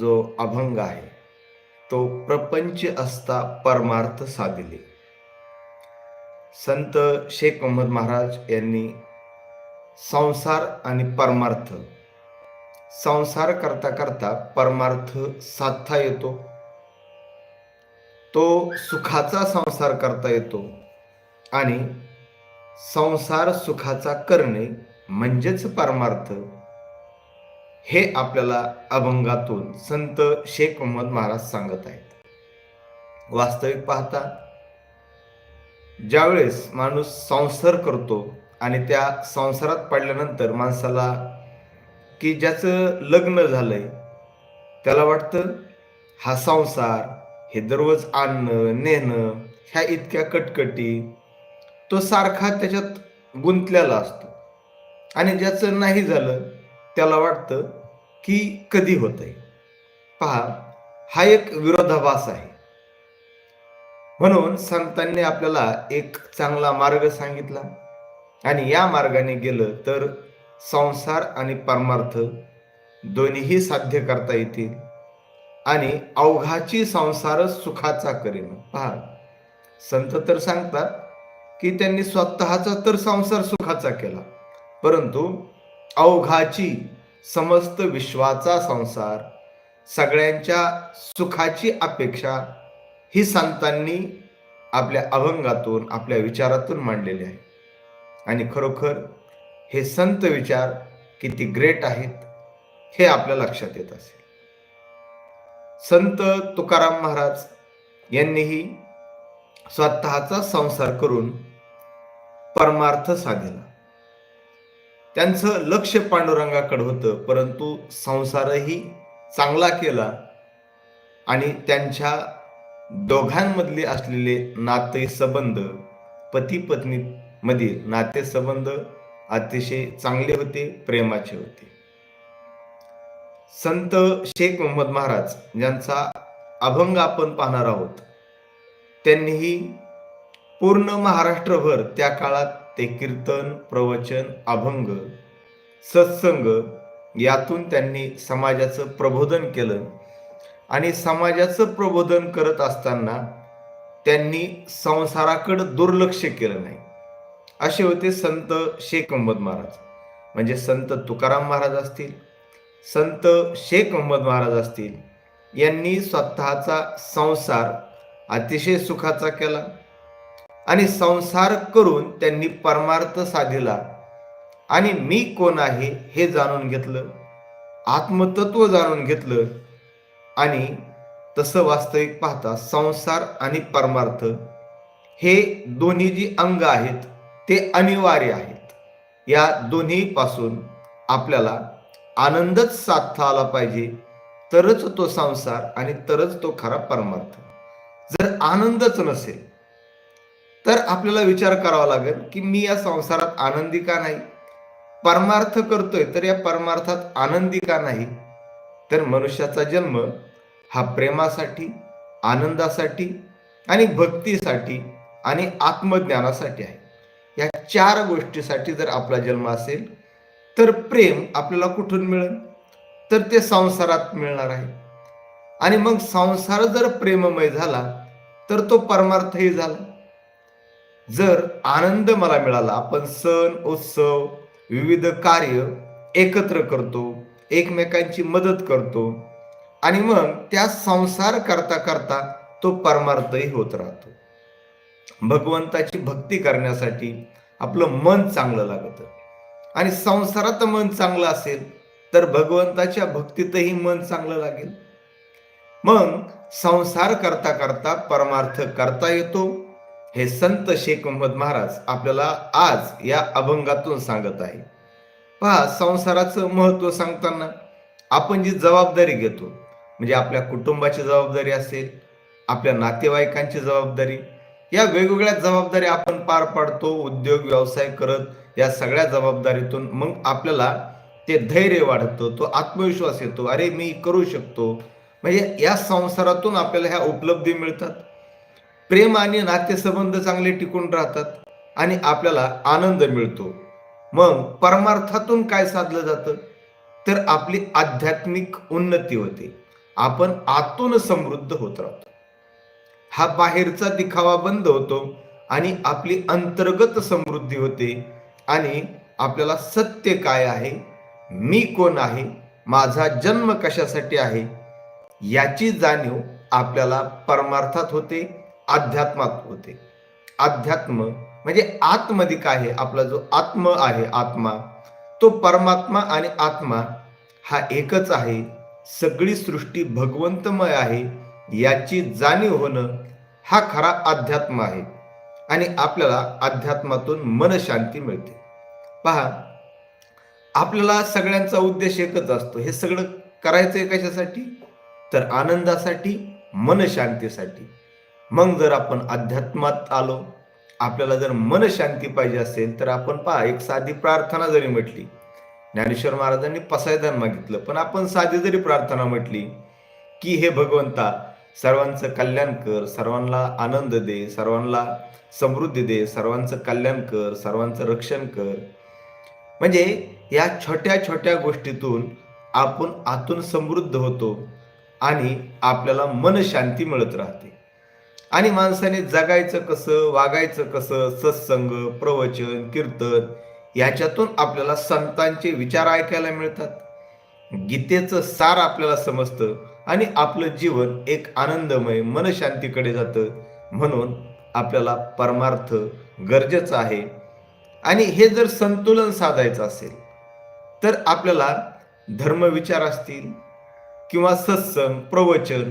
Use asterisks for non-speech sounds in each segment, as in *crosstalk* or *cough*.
जो अभंग आहे तो प्रपंच असता परमार्थ साधिले. संत शेख मोहम्मद महाराज यांनी संसार आणि परमार्थ संसार करता करता परमार्थ साधता येतो. तो सुखाचा संसार करता येतो आणि संसार सुखाचा करणे म्हणजेच परमार्थ हे आपल्याला अभंगातून संत शेख मोहम्मद महाराज सांगत आहेत. वास्तविक पाहता ज्यावेळेस माणूस संसार करतो आणि त्या संसारात पडल्यानंतर माणसाला की ज्याचं लग्न झालंय त्याला वाटतं हा संसार हे दररोज आणणं नेणं ह्या इतक्या कटकटी तो सारखा त्याच्यात गुंतलेला असतो. आणि ज्याचं नाही झालं त्याला वाटतं की कधी होतंय? पहा हा एक विरोधाभास आहे. म्हणून संतांनी आपल्याला एक चांगला मार्ग सांगितला आणि या मार्गाने गेलं तर संसार आणि परमार्थ दोन्हीही साध्य करता येतील आणि अवघाची संसार सुखाचा करेन. पहा संत तर सांगतात की त्यांनी स्वतःचा तर संसार सुखाचा केला परंतु अवघाची समस्त विश्वाचा संसार सगळ्यांच्या सुखाची अपेक्षा ही संतांनी आपल्या अभंगातून आपल्या विचारातून मांडलेली आहे. आणि खरोखर हे संत विचार किती ग्रेट आहेत हे आपल्या लक्षात येत असेल. संत तुकाराम महाराज यांनीही स्वतःचा संसार करून परमार्थ साधला. त्यांचं लक्ष पांडुरंगाकडे होतं परंतु संसारही चांगला केला आणि त्यांच्या दोघांमधले असलेले नाते संबंध पती पत्नी मधील नाते संबंध अतिशय चांगले होते प्रेमाचे होते. संत शेख मोहम्मद महाराज यांचा अभंग आपण पाहणार आहोत. त्यांनीही पूर्ण महाराष्ट्रभर त्या काळात ते कीर्तन प्रवचन अभंग सत्संग यातून त्यांनी समाजाचं प्रबोधन केलं. आणि समाजाचं प्रबोधन करत असताना त्यांनी संसाराकडं दुर्लक्ष केलं नाही. असे होते संत शेख अहमद महाराज. म्हणजे संत तुकाराम महाराज असतील संत शेख अहमद महाराज असतील यांनी स्वतःचा संसार अतिशय सुखाचा केला. आणि संसार करून त्यांनी परमार्थ साधिला. आणि मी कोण आहे हे जाणून घेतलं आत्मतत्व जाणून घेतलं आणि तसं वास्तविक पाहता संसार आणि परमार्थ हे दोन्ही जी अंग आहेत ते अनिवार्य आहेत. या दोन्ही पासून आपल्याला आनंदच साधता आला पाहिजे तरच तो संसार आणि तरच तो खरा परमार्थ. जर आनंदच नसेल तर आपल्याला विचार करावा लागेल की मी या संसारात आनंदी का नाही? परमार्थ करतोय तर या परमार्थात आनंदी का नाही? तर मनुष्याचा जन्म हा प्रेमासाठी आनंदासाठी आणि भक्तीसाठी आणि आत्मज्ञानासाठी आहे. या चार गोष्टीसाठी जर आपला जन्म असेल तर प्रेम आपल्याला कुठून मिळेल? तर ते संसारात मिळणार आहे. आणि मग संसार जर प्रेममय झाला तर तो परमार्थही झाला. जर आनंद मला मिळाला आपण सण उत्सव विविध कार्य एकत्र करतो एकमेकांची मदत करतो आणि मग त्या संसार करता करता तो परमार्थही होत राहतो. भगवंताची भक्ती करण्यासाठी आपलं मन चांगलं लागतं. आणि संसारात मन चांगलं असेल तर भगवंताच्या भक्तीतही मन चांगलं लागेल. मग संसार करता करता परमार्थ करता येतो हे संत शेख मोहम्मद महाराज आपल्याला आज या अभंगातून सांगत आहे. पहा संसाराचं महत्त्व सांगताना आपण जी जबाबदारी घेतो म्हणजे आपल्या कुटुंबाची जबाबदारी असेल आपल्या नातेवाईकांची जबाबदारी या वेगवेगळ्या जबाबदारी आपण पार पाडतो उद्योग व्यवसाय करत या सगळ्या जबाबदारीतून मग आपल्याला ते धैर्य वाढतं तो आत्मविश्वास येतो अरे मी करू शकतो. म्हणजे या संसारातून आपल्याला ह्या उपलब्धी मिळतात. प्रेम आणि नातेसंबंध चांगले टिकून राहतात आणि आपल्याला आनंद मिळतो. मग परमार्थातून काय साधलं जातं? तर आपली आध्यात्मिक उन्नती होते. आपण आतून समृद्ध होत राहतो. हा बाहेरचा दिखावा बंद होतो आणि आपली अंतर्गत समृद्धी होते आणि आपल्याला सत्य काय आहे? मी कोण आहे? माझा जन्म कशासाठी आहे? याची जाणीव आपल्याला परमार्थात होते अध्यात्मात होते. अध्यात्म म्हणजे आतमध्ये काय आहे? आपला जो आत्म आहे आत्मा तो परमात्मा आणि आत्मा हा एकच आहे. सगळी सृष्टी भगवंतमय आहे. याची जाणीव होणं हा खरा अध्यात्म आहे. आणि आपल्याला अध्यात्मातून मनशांती मिळते. पहा आपल्याला सगळ्यांचा उद्देश एकच असतो. हे सगळं करायचंय कशासाठी? तर आनंदासाठी मनशांतीसाठी. मग जर आपण अध्यात्मात आलो आपल्याला जर मनशांती पाहिजे असेल तर आपण पहा एक साधी प्रार्थना जरी म्हटली ज्ञानेश्वर महाराजांनी पसायदान मागितलं पण आपण साधी जरी प्रार्थना म्हटली की हे भगवंता सर्वांचं कल्याण कर सर्वांना आनंद दे सर्वांना समृद्धी दे सर्वांचं कल्याण कर सर्वांचं रक्षण कर. म्हणजे या छोट्या छोट्या गोष्टीतून आपण आतून समृद्ध होतो आणि आपल्याला मनशांती मिळत राहते. आणि माणसाने जगायचं कसं वागायचं कसं सत्संग प्रवचन कीर्तन याच्यातून आपल्याला संतांचे विचार ऐकायला मिळतात. गीतेचं सार आपल्याला समजतं आणि आपलं जीवन एक आनंदमय मनशांतीकडे जातं. म्हणून आपल्याला परमार्थ गरजेचं आहे. आणि हे जर संतुलन साधायचं असेल तर आपल्याला धर्मविचार असतील किंवा सत्संग प्रवचन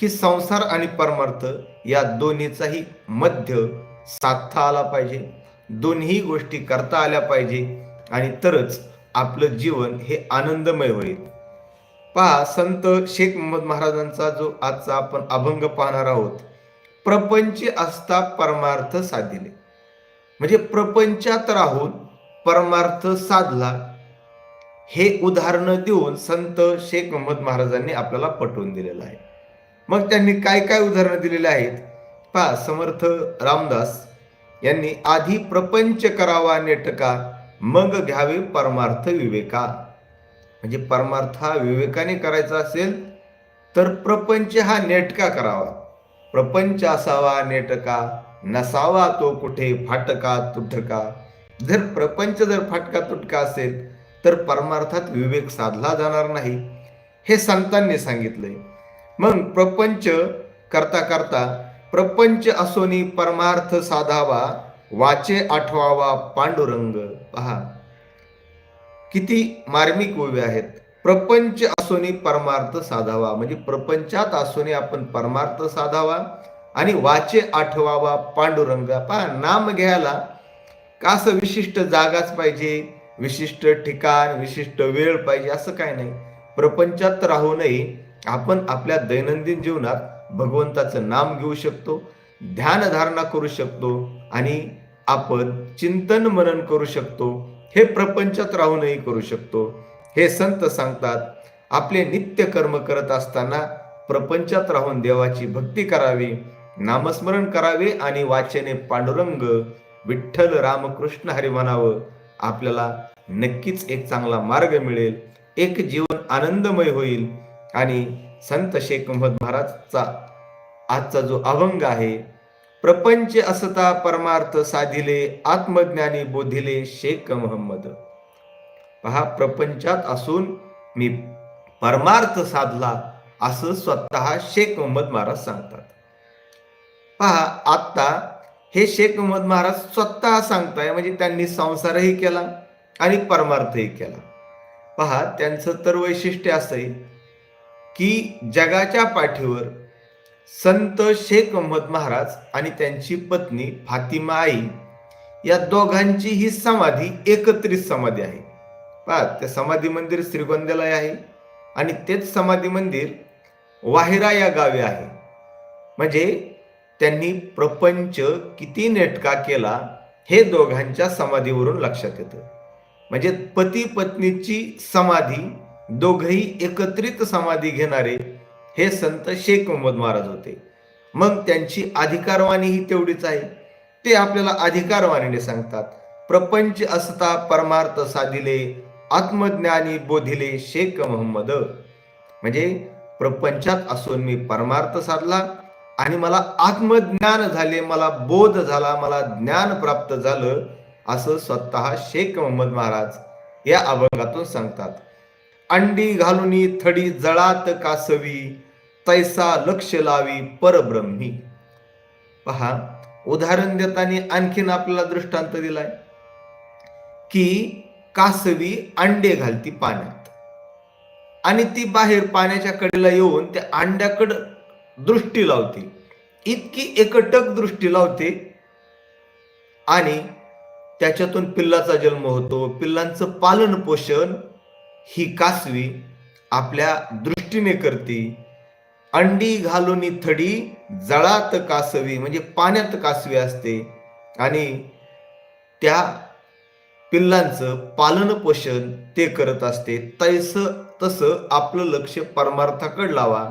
की संसार आणि परमार्थ या दोन्हीचाही मध्य साधता आला पाहिजे. दोन्ही गोष्टी करता आल्या पाहिजे. आणि तरच आपलं जीवन हे आनंदमय होईल. पहा संत शेख मोहम्मद महाराजांचा जो आजचा आपण अभंग पाहणार आहोत प्रपंच असता परमार्थ साधिले. म्हणजे प्रपंचात राहून परमार्थ साधला हे उदाहरण देऊन संत शेख मोहम्मद महाराजांनी आपल्याला पटवून दिलेलं आहे. मग त्यांनी काय काय उदाहरणं दिलेली आहेत? पहा समर्थ रामदास यांनी आधी प्रपंच करावा नेटका मग घ्यावे परमार्थ विवेका. म्हणजे परमार्थ हा विवेकाने करायचा असेल तर प्रपंच हा नेटका करावा. प्रपंच असावा नेटका नसावा तो कुठे फाटका तुटका. जर प्रपंच जर फाटका तुटका असेल तर परमार्थात विवेक साधला जाणार नाही. हे संतांनी सांगितलंय. मग प्रपंच करता करता प्रपंच असोनी परमार्थ साधावा वाचे आठवावा पांडुरंग. पहा. किती मार्मिक ओव्या आहेत. प्रपंच असोनी परमार्थ साधावा म्हणजे प्रपंचात असोनी आपण परमार्थ साधावा आणि वाचे आठवावा पांडुरंग. पहा नाम घ्यायला का असं विशिष्ट जागाच पाहिजे विशिष्ट ठिकाण विशिष्ट वेळ पाहिजे असं काय नाही. प्रपंचात राहूनही आपण आपल्या दैनंदिन जीवनात भगवंताचं नाम घेऊ शकतो ध्यानधारणा करू शकतो आणि आपण चिंतन मनन करू शकतो हे प्रपंचात राहूनही करू शकतो. हे संत सांगतात आपले नित्य कर्म करत असताना प्रपंचात राहून देवाची भक्ती करावी नामस्मरण करावे आणि वाचने पांडुरंग विठ्ठल रामकृष्ण हरी म्हणावं आपल्याला नक्कीच एक चांगला मार्ग मिळेल. एक जीवन आनंदमय होईल. आणि संत शेख मोहम्मद महाराजचा आजचा जो अभंग आहे प्रपंच असता परमार्थ साधिले आत्मज्ञानी बोधिले शेख मोहम्मद. पहा प्रपंचात असून मी परमार्थ साधला असं स्वतः शेख मोहम्मद महाराज सांगतात. पहा आत्ता हे शेख मोहम्मद महाराज स्वतः सांगताय म्हणजे त्यांनी संसारही केला आणि परमार्थही केला. पहा त्यांचं तर वैशिष्ट्य असं आहे की जगाच्या पाठीवर संत शेख अहमद महाराज आणि त्यांची पत्नी फातिमा आई या दोघांची ही समाधी एकत्रित समाधी आहे. पहा ते समाधी मंदिर श्रीगोंद्याला आहे आणि तेच समाधी मंदिर वाहिरा या गावी आहे. म्हणजे त्यांनी प्रपंच किती नेटका केला हे दोघांच्या समाधीवरून लक्षात येतं. म्हणजे पती पत्नीची समाधी दोघही एकत्रित समाधी घेणारे हे संत शेख मोहम्मद महाराज होते. मग त्यांची अधिकारवाणी ही तेवढीच आहे. ते आपल्याला अधिकारवाणीने सांगतात प्रपंच असता परमार्थ साधिले आत्मज्ञानी बोधिले शेख मोहम्मद. म्हणजे प्रपंचात असून मी परमार्थ साधला आणि मला आत्मज्ञान झाले मला बोध झाला मला ज्ञान प्राप्त झालं असं स्वतः शेख मोहम्मद महाराज या अभंगातून सांगतात. अंडी घालुनी थडी जळात कासवी तैसा लक्ष लावी परब्रह्मी. पहा उदाहरण देताना आणखीन आपल्याला दृष्टांत दिलाय की कासवी अंडे घालती पाण्यात. आणि ती बाहेर पाण्याच्या कडेला येऊन त्या अंड्याकडे दृष्टी लावते. इतकी एकटक दृष्टी लावते. आणि त्याच्यातून पिल्लाचा जन्म होतो. पिल्लांचं पालन पोषण ही कासवी आपल्या दृष्टीने करते. अंडी घालून थडी जळात कासवी म्हणजे पाण्यात कासवी असते. आणि त्या पिल्लांचं पालन पोषण ते करत असते. तैस तसं आपलं लक्ष परमार्थाकडे लावा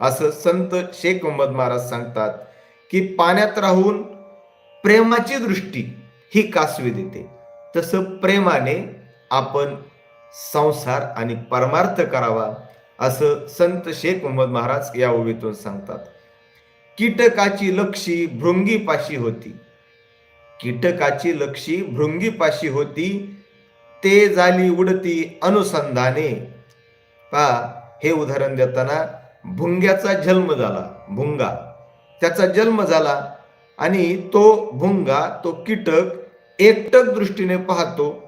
असं संत शेख मोहम्मद महाराज सांगतात की पाण्यात राहून प्रेमाची दृष्टी ही कासवी देते. तसं प्रेमाने आपण संसार आणि परमार्थ करावा असं संत शेख मोहम्मद महाराज या ओळीतून सांगतात. कीटकाची लक्षी भृंगीपाशी होती. कीटकाची लक्षी भृंगीपाशी होती. ते झाली उडती अनुसंधाने. पा हे उदाहरण देताना भुंग्याचा जन्म झाला भुंगा. त्याचा जन्म झाला आणि तो भुंगा तो कीटक एकटक दृष्टीने पाहतो.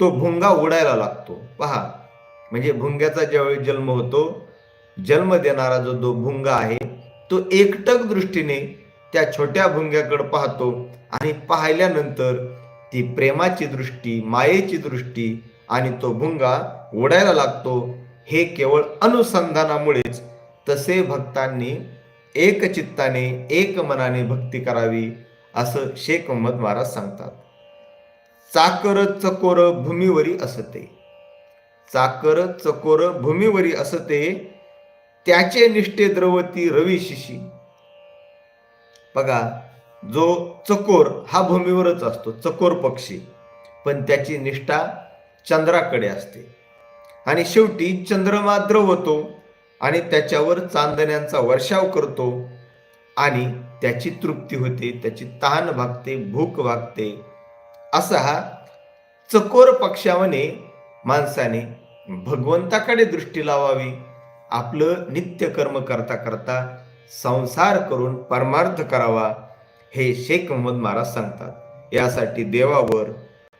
तो भुंगा उडायला लागतो. पहा म्हणजे भुंग्याचा ज्यावेळी जन्म होतो जन्म देणारा जो दो भुंगा आहे तो एकटक दृष्टीने त्या छोट्या भुंग्याकडे पाहतो आणि पाहिल्यानंतर ती प्रेमाची दृष्टी मायेची दृष्टी आणि तो भुंगा उडायला लागतो. हे केवळ अनुसंधानामुळेच तसे भक्तांनी एक चित्ताने एक मनाने भक्ती करावी असं शेख मोहम्मद महाराज सांगतात. चाकर चकोर भूमीवरी असते. चाकर चकोर भूमीवरी असते त्याचे निष्ठे द्रवती रवी शिशी. बघा जो चकोर हा भूमीवरच असतो चकोर पक्षी पण त्याची निष्ठा चंद्राकडे असते. आणि शेवटी चंद्रमा द्रवतो आणि त्याच्यावर चांदण्यांचा वर्षाव करतो आणि त्याची तृप्ती होते त्याची तहान भागते भूक भागते. असा हा चकोर पक्षावने माणसाने भगवंताकडे दृष्टी लावावी आपलं नित्य कर्म करता करता संसार करून परमार्थ करावा हे शेख मोहम्मद महाराज सांगतात. यासाठी देवावर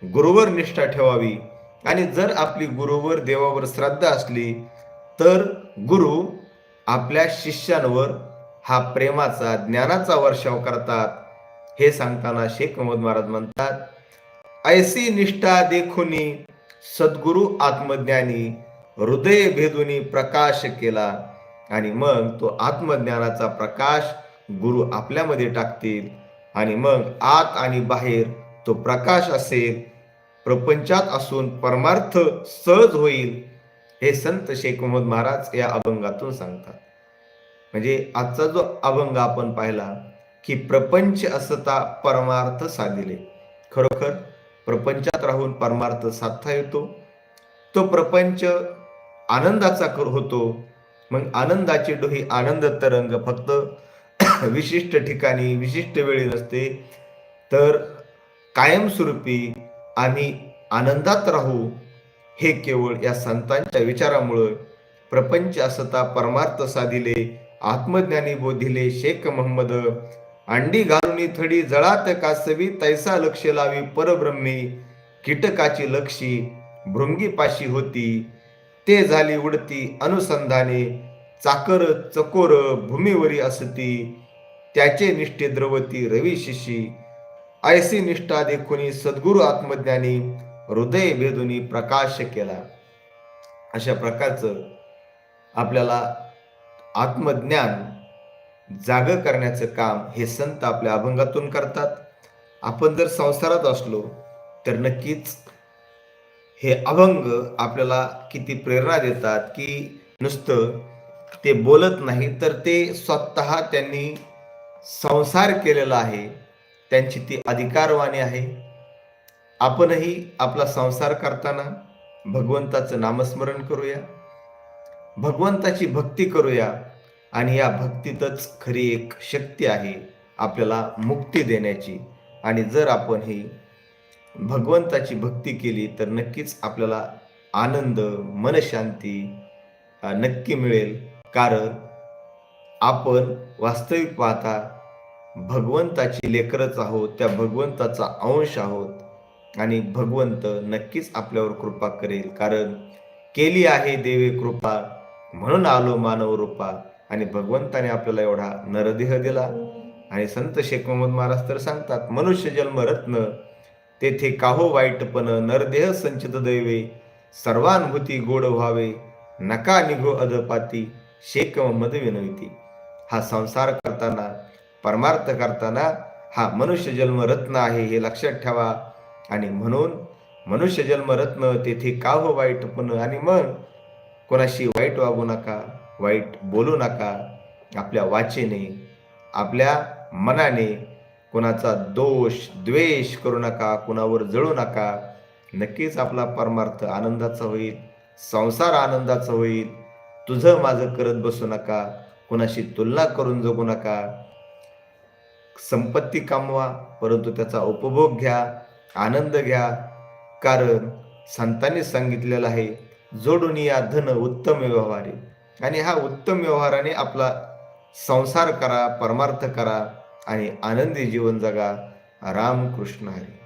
गुरुवर निष्ठा ठेवावी आणि जर आपली गुरुवर देवावर श्रद्धा असली तर गुरु आपल्या शिष्यांवर हा प्रेमाचा ज्ञानाचा वर्षाव करतात. हे सांगताना शेख मोहम्मद महाराज म्हणतात ऐसी निष्ठा देखुनी सद्गुरु आत्मज्ञानी हृदय भेदुनी प्रकाश केला आणि मग तो आत्मज्ञानाचा प्रकाश गुरु आपल्यामध्ये टाकतील आणि मग आत आणि बाहेर तो प्रकाश असेल प्रपंचात असून परमार्थ सहज होईल हे संत शेख मोहम्मद महाराज या अभंगातून सांगतात. म्हणजे आजचा जो अभंग आपण पाहिला की प्रपंच असता परमार्थ साधिले. खरोखर प्रपंचात राहून परमार्थ साधता येतो. तो प्रपंच आनंदाचा कर होतो. मग आनंदाची डोही आनंद तरंग फक्त *coughs* विशिष्ट ठिकाणी विशिष्ट वेळी नसते. तर कायमस्वरूपी आम्ही आनंदात राहू हे केवळ या संतांच्या विचारामुळं. प्रपंच असता परमार्थ साधिले आत्मज्ञानी बोधिले शेख मोहम्मद. अंडी घालून थडी जळात कासवी तैसा लक्ष लावी परब्रह्मी कीटकाची लक्षी भृंगीपाशी होती. ते झाली उडती अनुसंधाने चाकर चकोर भूमीवरी असती. त्याचे निष्ठे द्रवती रवी शिशी ऐसी निष्ठा देखुनी सद्गुरु आत्मज्ञानी हृदय भेदुनी प्रकाश केला. अशा प्रकारचं आपल्याला आत्मज्ञान जाग करण्याचं काम हे संत आपल्या अभंगातून करतात. आपण जर संसारात असलो तर नक्कीच हे अभंग आपल्याला किती प्रेरणा देतात की नुसतं ते बोलत नाही तर ते स्वतः त्यांनी संसार केलेला आहे. त्यांची ती अधिकारवाणी आहे. आपणही आपला संसार करताना भगवंताचं नामस्मरण करूया. भगवंताची भक्ती करूया. आणि या भक्तीतच खरी एक शक्ती आहे आपल्याला मुक्ती देण्याची. आणि जर आपण ही भगवंताची भक्ती केली तर नक्कीच आपल्याला आनंद मनशांती नक्की मिळेल. कारण आपण वास्तविक पाहता भगवंताची लेकरच आहोत त्या भगवंताचा अंश आहोत. आणि भगवंत नक्कीच आपल्यावर कृपा करेल. कारण केली आहे देवे कृपा म्हणून आलो मानव रूपा. आणि भगवंताने आपल्याला एवढा नरदेह दिला. आणि संत शेख मोहम्मद महाराज तर सांगतात मनुष्य जन्म रत्न तेथे काहो वाईटपण नरदेह संचित दैवे सर्वानुभूती गोड व्हावे नका निघो अधपाती शेख मोहम्मद विनविती. हा संसार करताना परमार्थ करताना हा मनुष्य जन्म रत्न आहे हे लक्षात ठेवा. आणि म्हणून मनुष्य जन्म रत्न तेथे काहो वाईटपण आणि मग कोणाशी वाईट वागू नका. वाईट बोलू नका. आपल्या वाचेने आपल्या मनाने कोणाचा दोष द्वेष करू नका कुणावर जळू नका. नक्कीच आपला परमार्थ आनंदाचा होईल संसार आनंदाचा होईल. तुझं माझं करत बसू नका कुणाशी तुलना करून जगू नका. संपत्ती कमवा परंतु त्याचा उपभोग घ्या आनंद घ्या. कारण संतांनी सांगितलेलं आहे जोडून या धन उत्तम व्यवहार. आहे आणि हा उत्तम व्यवहाराने आपला संसार करा परमार्थ करा आणि आनंदी जीवन जगा. राम कृष्ण हरी.